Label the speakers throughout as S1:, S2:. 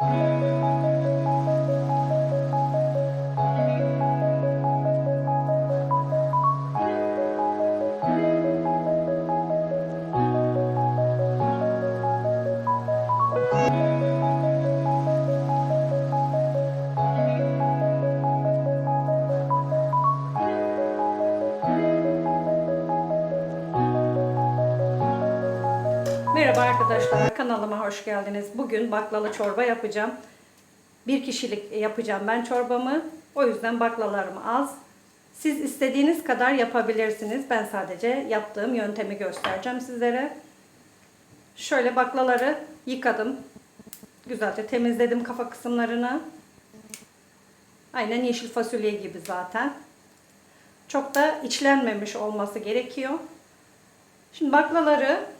S1: Música arkadaşlar, kanalıma hoş geldiniz. Bugün baklalı çorba yapacağım. Bir kişilik yapacağım ben çorbamı. O yüzden baklalarım az. Siz istediğiniz kadar yapabilirsiniz. Ben sadece yaptığım yöntemi göstereceğim sizlere. Şöyle baklaları yıkadım. Güzelce temizledim kafa kısımlarını. Aynen yeşil fasulye gibi zaten. Çok da içlenmemiş olması gerekiyor. Şimdi baklaları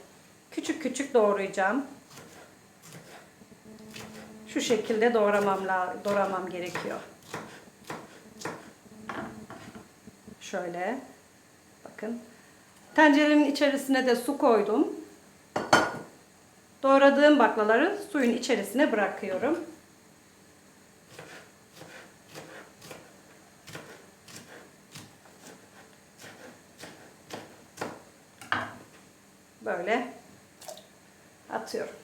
S1: küçük küçük doğrayacağım. Şu şekilde doğramam doğramam gerekiyor. Şöyle. Bakın. Tencerenin içerisine de su koydum. Doğradığım baklaları suyun içerisine bırakıyorum. Böyle atıyorum.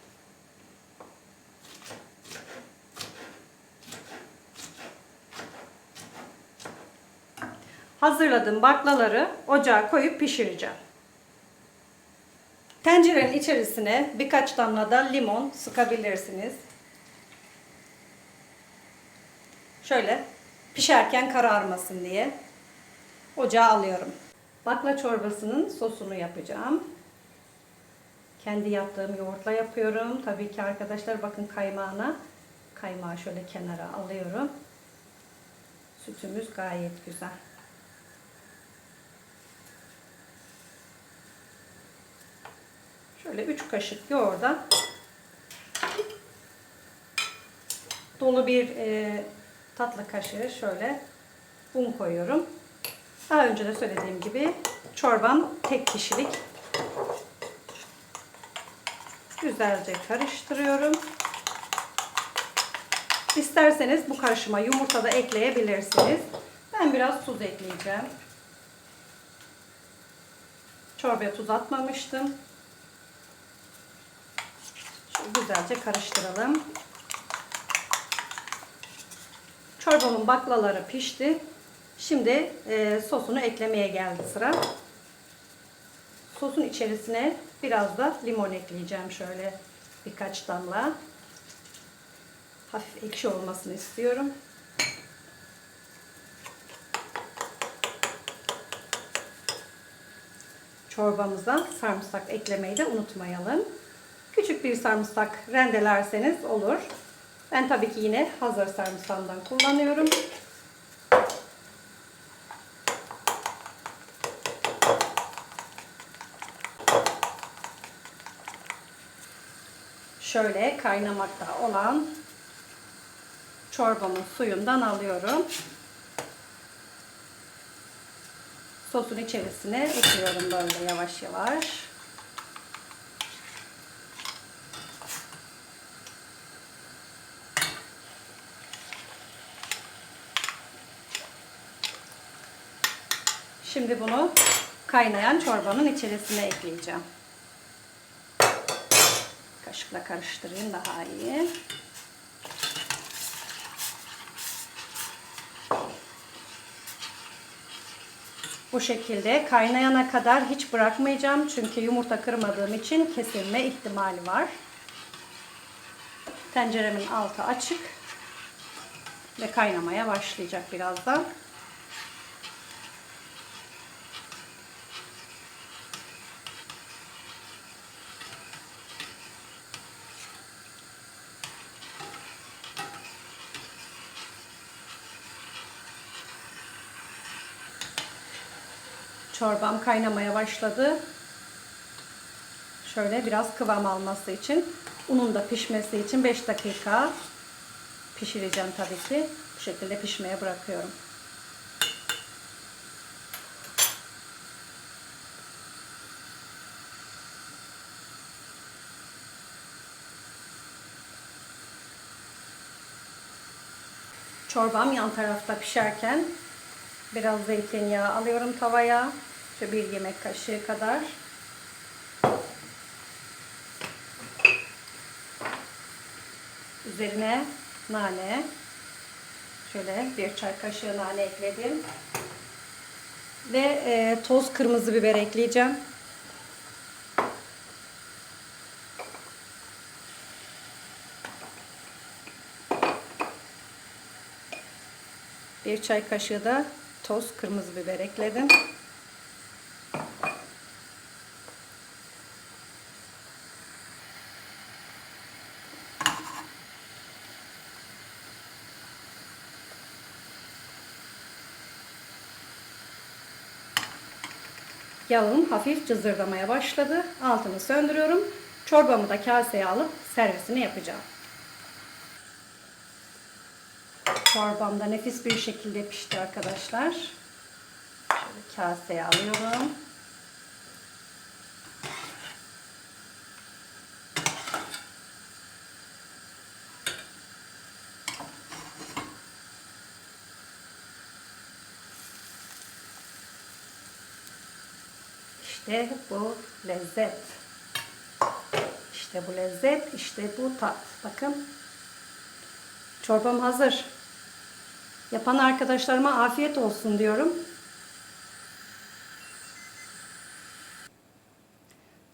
S1: Hazırladığım baklaları ocağa koyup pişireceğim. Tencerenin içerisine birkaç damla da limon sıkabilirsiniz. Şöyle pişerken kararmasın diye ocağa alıyorum. Bakla çorbasının sosunu yapacağım. Kendi yaptığım yoğurtla yapıyorum. Tabii ki arkadaşlar bakın kaymağına. Kaymağı şöyle kenara alıyorum. Sütümüz gayet güzel. Şöyle 3 kaşık yoğurda dolu bir e, tatlı kaşığı şöyle un koyuyorum. Daha önce de söylediğim gibi çorbam tek kişilik Güzelce karıştırıyorum. İsterseniz bu karışıma yumurta da ekleyebilirsiniz. Ben biraz tuz ekleyeceğim. Çorbaya tuz atmamıştım. Şöyle güzelce karıştıralım. Çorbamın baklaları pişti. Şimdi e, sosunu eklemeye geldi sıra. Sosun içerisine biraz da limon ekleyeceğim şöyle birkaç damla. Hafif ekşi olmasını istiyorum. Çorbamıza sarımsak eklemeyi de unutmayalım. Küçük bir sarımsak rendelerseniz olur. Ben tabii ki yine hazır sarımsağımdan kullanıyorum. Şöyle kaynamakta olan çorbamın suyundan alıyorum. Sosun içerisine ekliyorum böyle yavaş yavaş. Şimdi bunu kaynayan çorbanın içerisine ekleyeceğim. Kaşıkla karıştırayım daha iyi. Bu şekilde kaynayana kadar hiç bırakmayacağım. Çünkü yumurta kırmadığım için kesilme ihtimali var. Tenceremin altı açık. Ve kaynamaya başlayacak birazdan. Çorbam kaynamaya başladı. Şöyle biraz kıvam alması için, unun da pişmesi için 5 dakika pişireceğim tabii ki. Bu şekilde pişmeye bırakıyorum. Çorbam yan tarafta pişerken biraz zeytinyağı alıyorum tavaya. Şöyle bir yemek kaşığı kadar. Üzerine nane. Şöyle bir çay kaşığı nane ekledim. Ve e, toz kırmızı biber ekleyeceğim. Bir çay kaşığı da toz kırmızı biber ekledim. Yağım hafif cızırdamaya başladı. Altını söndürüyorum. Çorbamı da kaseye alıp servisini yapacağım. Çorbam da nefis bir şekilde pişti arkadaşlar. Şöyle kaseye alıyorum. İşte bu lezzet. İşte bu lezzet, işte bu tat. Bakın. Çorbam hazır. Yapan arkadaşlarıma afiyet olsun diyorum.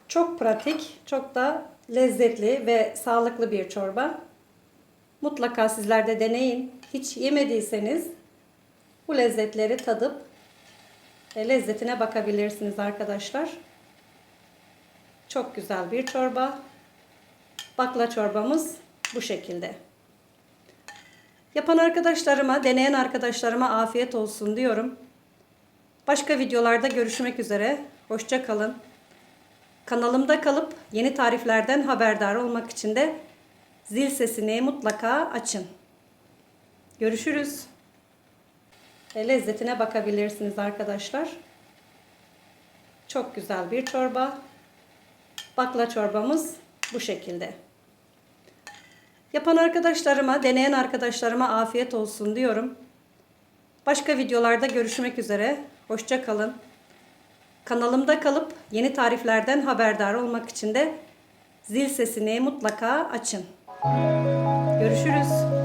S1: Çok pratik, çok da lezzetli ve sağlıklı bir çorba. Mutlaka sizler de deneyin. Hiç yemediyseniz bu lezzetleri tadıp e, lezzetine bakabilirsiniz arkadaşlar. Çok güzel bir çorba. Bakla çorbamız bu şekilde. Yapan arkadaşlarıma, deneyen arkadaşlarıma afiyet olsun diyorum. Başka videolarda görüşmek üzere. Hoşça kalın. Kanalımda kalıp yeni tariflerden haberdar olmak için de zil sesini mutlaka açın. Görüşürüz. E, lezzetine bakabilirsiniz arkadaşlar. Çok güzel bir çorba. Bakla çorbamız bu şekilde. Yapan arkadaşlarıma, deneyen arkadaşlarıma afiyet olsun diyorum. Başka videolarda görüşmek üzere. Hoşça kalın. Kanalımda kalıp yeni tariflerden haberdar olmak için de zil sesini mutlaka açın. Görüşürüz.